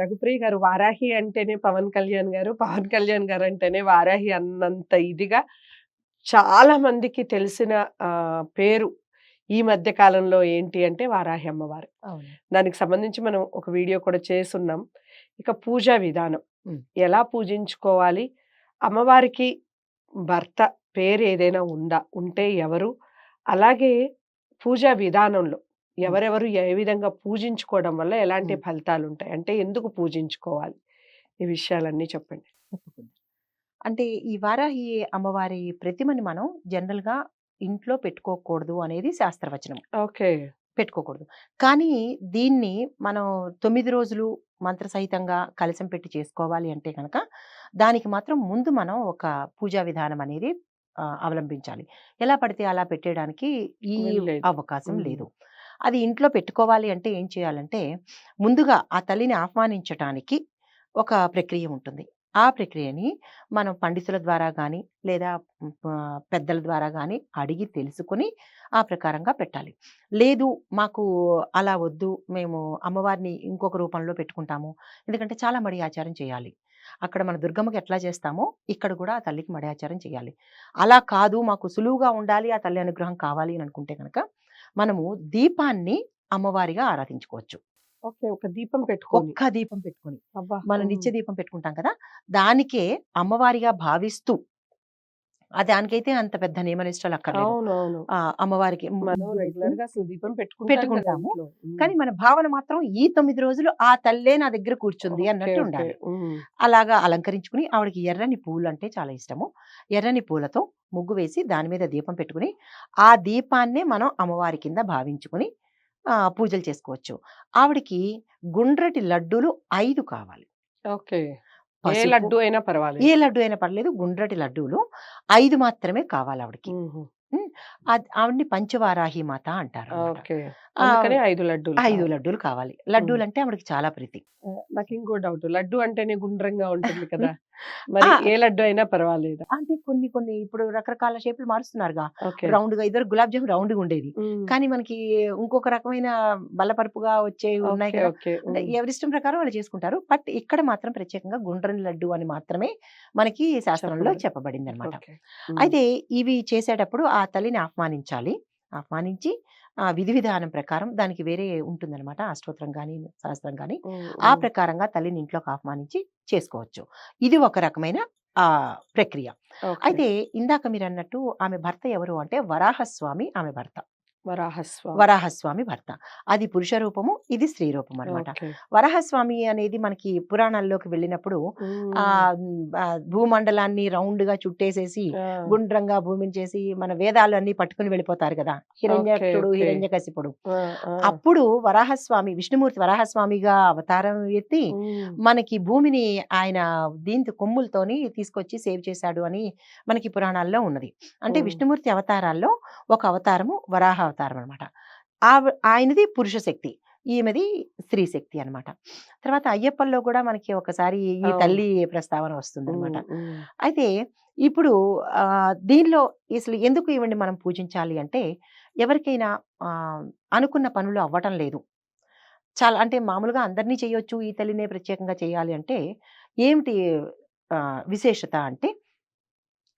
రఘుప్రియ గారు వారాహి అంటేనే పవన్ కళ్యాణ్ గారు పవన్ కళ్యాణ్ గారు అంటేనే వారాహి అన్నంత ఇదిగా చాలా మందికి తెలిసిన పేరు ఈ మధ్య కాలంలో ఏంటి అంటే వారాహి అమ్మవారు. దానికి సంబంధించి మనం ఒక వీడియో కూడా చేస్తున్నాం. ఇక పూజా విధానం. ఎలా పూజించుకోవాలి? అమ్మవారికి భర్త పేరు ఏదైనా ఉందా? ఉంటే ఎవరు? అలాగే పూజా విధానంలో ఎవరెవరు ఏ విధంగా పూజించుకోవడం వల్ల ఎలాంటి. ఫలితాలు ఉంటాయి అంటే ఎందుకు పూజించుకోవాలి? ఈ విషయాలన్నీ చెప్పండి. అంటే ఈ వారాహి అమ్మవారి ప్రతిమని మనం జనరల్గా ఇంట్లో పెట్టుకోకూడదు అనేది శాస్త్రవచనం. ఓకే. పెట్టుకోకూడదు. కానీ దీన్ని మనం తొమ్మిది రోజులు మంత్రసహితంగా కలశం పెట్టి చేసుకోవాలి అంటే కనుక దానికి మాత్రం ముందు మనం ఒక పూజా విధానం అనేది అవలంబించాలి. ఎలా పడితే అలా పెట్టేయడానికి ఈ. అవకాశం. లేదు. అది ఇంట్లో పెట్టుకోవాలి అంటే ఏం చేయాలంటే ముందుగా ఆ తల్లిని ఆహ్వానించటానికి ఒక ప్రక్రియ ఉంటుంది. ఆ ప్రక్రియని మనం పండితుల ద్వారా కానీ లేదా పెద్దల ద్వారా కానీ అడిగి తెలుసుకొని ఆ ప్రకారంగా పెట్టాలి. లేదు మాకు అలా వద్దు మేము అమ్మవారిని ఇంకొక రూపంలో పెట్టుకుంటాము. ఎందుకంటే చాలా మడి ఆచారం చేయాలి. అక్కడ మన దుర్గమ్మకి ఎట్లా చేస్తామో ఇక్కడ కూడా ఆ తల్లికి మడి ఆచారం చేయాలి. అలా కాదు మాకు సులువుగా ఉండాలి ఆ తల్లి అనుగ్రహం కావాలి అని అనుకుంటే కనుక మనము దీపాన్ని అమ్మవారిగా ఆరాధించుకోవచ్చు. ఒక దీపం పెట్టుకోండి ఒక్క దీపం పెట్టుకొని. మనం. నిత్య దీపం పెట్టుకుంటాం కదా! దానికే అమ్మవారిగా భావిస్తూ ఆ దానికైతే అంత పెద్ద నియమనిష్టలు ఆ అమ్మవారికి దీపం పెట్టుకుంటాము. కానీ మన భావన మాత్రం ఈ తొమ్మిది రోజులు ఆ తల్లే నా దగ్గర కూర్చుంది అన్నట్టు ఉండాలి. అలాగా అలంకరించుకుని ఆవిడకి ఎర్రని పూలు అంటే చాలా ఇష్టము. ఎర్రని పూలతో ముగ్గు వేసి దాని మీద దీపం పెట్టుకుని ఆ దీపాన్నే మనం అమ్మవారి కింద భావించుకుని పూజలు చేసుకోవచ్చు. ఆవిడకి గుండ్రటి లడ్డూలు ఐదు కావాలి. ఓకే. ఏ లడ్డు అయినా పర్వాలేదు. ఏ లడ్డు అయినా పర్లేదు గుండ్రటి లడ్డూలు ఐదు మాత్రమే కావాలి ఆవిడకి. ఆవిడ్ని పంచవారాహి మాత అంటారు ఐదు లడ్డూలు ఐదు కావాలి. లడ్డూలు కావాలి. లడ్డూలు అంటే ఆవిడకి చాలా ప్రీతి. నాకు ఇంకో డౌట్. లడ్డు అంటేనే గుండ్రంగా ఉంటుంది కదా! మరి. ఏ లడ్డు అయినా పర్వాలేదు అంటే కొన్ని కొన్ని ఇప్పుడు రకరకాల షేపులు మారుస్తున్నారుగా రౌండ్గా ఇద్దరు గులాబ్ జామ్ రౌండ్గా ఉండేది. కానీ మనకి ఇంకొక రకమైన బల్లపరుపుగా వచ్చే ఉన్నాయి. ఎవరిష్టం ప్రకారం వాళ్ళు చేసుకుంటారు బట్ ఇక్కడ మాత్రం ప్రత్యేకంగా గుండ్రని లడ్డు అని మాత్రమే మనకి శాస్త్రంలో చెప్పబడింది. అనమాట. అయితే ఇవి చేసేటప్పుడు ఆ తల్లిని ఆహ్వానించాలి ఆహ్వానించి ఆ విధి విధానం ప్రకారం దానికి వేరే ఉంటుందన్నమాట. అష్టోత్తరం కానీ శాస్త్రం కానీ ఆ. ప్రకారంగా తల్లిని ఇంట్లోకి ఆహ్వానించి చేసుకోవచ్చు. ఇది ఒక రకమైన ఆ ప్రక్రియ. అయితే ఇందాక మీరు అన్నట్టు ఆమె భర్త ఎవరు అంటే వరాహస్వామి ఆమె భర్త. వరాహస్వామి వరాహస్వామి భర్త అది పురుష రూపము ఇది స్త్రీ రూపం అనమాట. వరాహస్వామి అనేది మనకి పురాణాల్లోకి వెళ్ళినప్పుడు. ఆ భూమండలాన్ని రౌండ్గా చుట్టేసేసి గుండ్రంగా భూమిని చేసి మన వేదాలు అన్ని పట్టుకుని వెళ్ళిపోతారు కదా హిరణ్యక్షుడు ఓకే. హిరణ్యకశిపుడు. అప్పుడు వరాహస్వామి విష్ణుమూర్తి వరాహస్వామిగా అవతారం ఎత్తి. మనకి భూమిని ఆయన దీంతో కొమ్ములతోని తీసుకొచ్చి సేవ్ చేశాడు అని మనకి పురాణాల్లో ఉన్నది అంటే. విష్ణుమూర్తి అవతారాల్లో ఒక అవతారము వరాహ అవతారం అనమాట ఆయనది పురుష శక్తి ఈమెది స్త్రీ శక్తి అన్నమాట తర్వాత అయ్యప్పల్లో కూడా మనకి ఒకసారి ఈ. తల్లి ప్రస్తావన వస్తుంది అనమాట. అయితే ఇప్పుడు ఆ, దీనిలో అసలు ఎందుకు ఇవ్వండి మనం పూజించాలి అంటే ఎవరికైనా అనుకున్న పనులు అవ్వటం లేదు. చాలా అంటే మామూలుగా అందరినీ చేయొచ్చు ఈ తల్లినే ప్రత్యేకంగా చేయాలి అంటే ఏమిటి విశేషత అంటే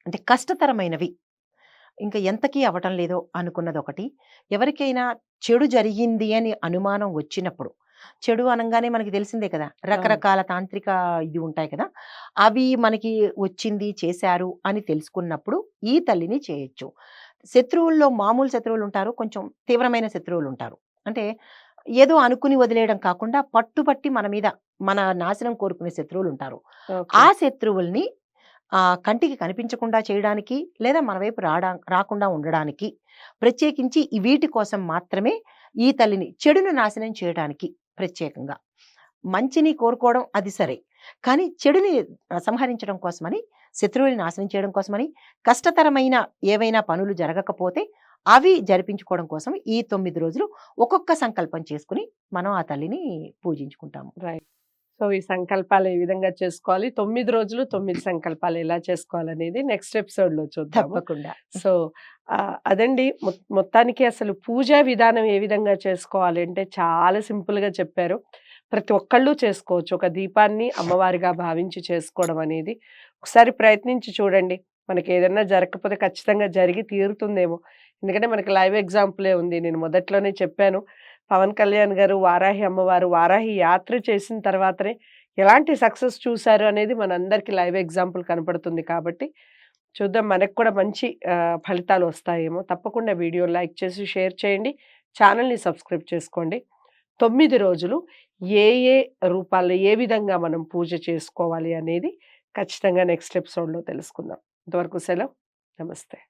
అంటే కష్టతరమైనవి. ఇంకా ఎంతకీ అవ్వటం లేదో అనుకున్నది ఒకటి ఎవరికైనా చెడు జరిగింది అని అనుమానం వచ్చినప్పుడు చెడు అనగానే మనకి తెలిసిందే కదా రకరకాల తాంత్రిక ఇది ఉంటాయి కదా అవి మనకి వచ్చింది చేశారు అని తెలుసుకున్నప్పుడు ఈ తల్లిని చేయొచ్చు. శత్రువుల్లో మామూలు శత్రువులు ఉంటారు కొంచెం తీవ్రమైన శత్రువులు ఉంటారు అంటే ఏదో అనుకుని వదిలేయడం కాకుండా పట్టుబట్టి మన మీద మన నాశనం కోరుకునే శత్రువులు ఉంటారు. ఆ శత్రువుల్ని కంటికి కనిపించకుండా చేయడానికి లేదా మన వైపు రాడా రాకుండా ఉండడానికి ప్రత్యేకించి ఈ వీటి కోసం మాత్రమే ఈ తల్లిని చెడును నాశనం చేయడానికి ప్రత్యేకంగా. మంచిని కోరుకోవడం అది సరే కానీ చెడుని సంహరించడం కోసమని శత్రువుని నాశనం చేయడం కోసమని కష్టతరమైన ఏవైనా పనులు జరగకపోతే అవి జరిపించుకోవడం కోసం ఈ తొమ్మిది రోజులు ఒక్కొక్క సంకల్పం చేసుకుని మనం ఆ తల్లిని పూజించుకుంటాము. రైట్. సో ఈ సంకల్పాలు ఏ విధంగా చేసుకోవాలి తొమ్మిది రోజులు తొమ్మిది సంకల్పాలు ఎలా చేసుకోవాలనేది నెక్స్ట్ ఎపిసోడ్లో చూద్దాము తప్పకుండా సో అదండి మొ- మొత్తానికి అసలు పూజా విధానం ఏ విధంగా చేసుకోవాలి అంటే చాలా సింపుల్గా చెప్పారు ప్రతి ఒక్కళ్ళు చేసుకోవచ్చు. ఒక దీపాన్ని అమ్మవారిగా భావించి చేసుకోవడం అనేది ఒకసారి ప్రయత్నించి చూడండి. మనకేదన్నా జరగకపోతే ఖచ్చితంగా జరిగి తీరుతుందేమో. ఎందుకంటే మనకి లైవ్ ఎగ్జాంపులే ఉంది. నేను మొదట్లోనే చెప్పాను. పవన్ కళ్యాణ్ గారు వారాహి అమ్మవారు వారాహి యాత్ర చేసిన తర్వాతనే ఎలాంటి సక్సెస్ చూశారు అనేది మనందరికీ లైవ్ ఎగ్జాంపుల్ కనపడుతుంది కాబట్టి చూద్దాం మనకు కూడా మంచి ఫలితాలు వస్తాయేమో. తప్పకుండా వీడియో లైక్ చేసి షేర్ చేయండి. ఛానల్ని సబ్స్క్రైబ్ చేసుకోండి. తొమ్మిది రోజులు ఏ ఏ రూపాల్లో ఏ విధంగా మనం పూజ చేసుకోవాలి అనేది ఖచ్చితంగా నెక్స్ట్ ఎపిసోడ్‌లో తెలుసుకుందాం. ఇంతవరకు సెలవు. నమస్తే.